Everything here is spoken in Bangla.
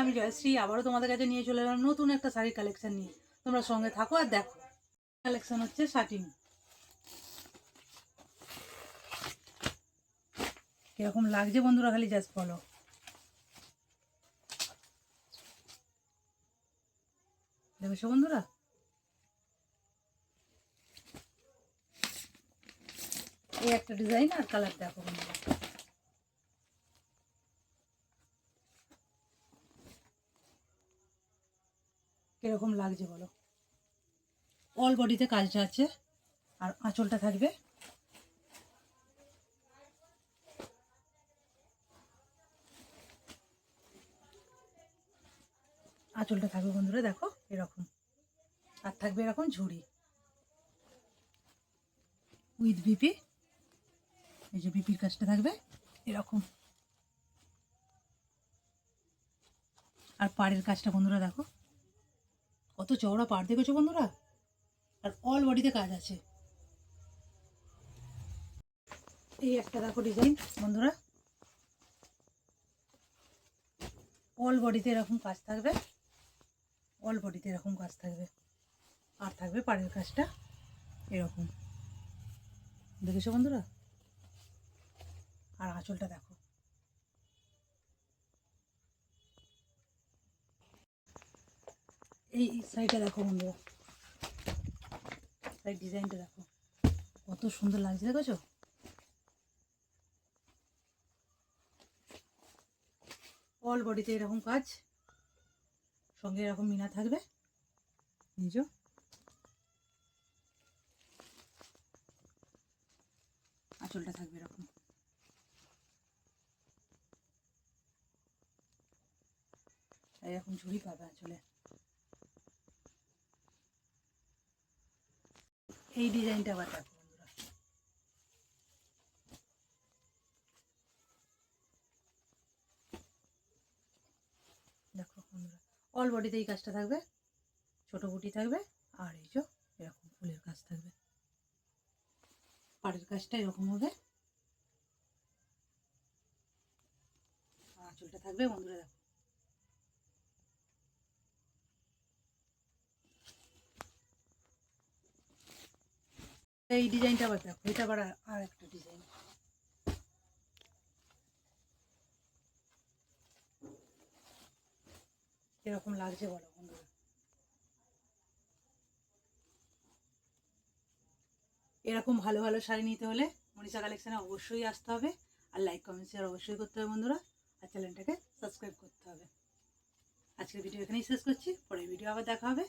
আমি জয়শ্রী, আবারও তোমাদের কাছে নিয়ে চলে এলাম নতুন একটা শাড়ির কালেকশন নিয়ে। তোমরা সঙ্গে থাকো আর দেখো। কালেকশন হচ্ছে শাটিং কীরকম লাগছে বন্ধুরা খালি জাস্ট বলো দেখেছ বন্ধুরা। এই একটা ডিজাইন আর কালার দেখো বন্ধুরা। কীরকম লাগছে বলো? অল বডিতে কাজটা আছে, আর আঁচলটা থাকবে। আঁচলটা থাকবে বন্ধুরা, দেখো, এরকম। আর থাকবে এরকম ঝুড়ি। উইথ বিপি এই যে বিপির কাজটা থাকবে, এরকম। আর পাড়ের কাজটা বন্ধুরা, দেখো। কত চওড়া পাড় দেখেছ বন্ধুরা? আর অল বডিতে কাজ আছে। এই একটা দেখো ডিজাইন বন্ধুরা। অল বডিতে এরকম কাজ থাকবে। অল বডিতে এরকম কাজ থাকবে। আর থাকবে পাড়ের কাজটা এরকম। দেখেছ বন্ধুরা? আর আঁচলটা দেখো। এই সাইডটা দেখো বন্ধুরা। সাইড ডিজাইনটা দেখো। কত সুন্দর লাগছে, দেখেছ? অল বডিতে এরকম কাজ। সঙ্গে এরকম মিনা থাকবে। নিজ আঁচলটা থাকবে এরকম। এরকম ঝুড়ি পাবে আঁচলে। এই ডিজাইনটা আবার দেখো অল বডিতে এই কাজটা থাকবে, ছোট বুটি থাকবে, আর এই যে এরকম ফুলের কাজ থাকবে। পাড়ের কাজটা এরকম হবে। আঁচলটা থাকবে বন্ধুরা দেখো। এই ডিজাইনটা আবার দেখো এটা আবার আর- একটা ডিজাইন। কীরকম লাগছে বলো বন্ধুরা? এরকম ভালো ভালো শাড়ি নিতে হলে মনীষা কালেকশনে অবশ্যই আসতে হবে। আর লাইক কমেন্ট শেয়ার অবশ্যই করতে হবে বন্ধুরা। আর চ্যানেলটাকে সাবস্ক্রাইব করতে হবে। আজকের ভিডিও এখানেই শেষ করছি, পরের ভিডিও আবার দেখা হবে।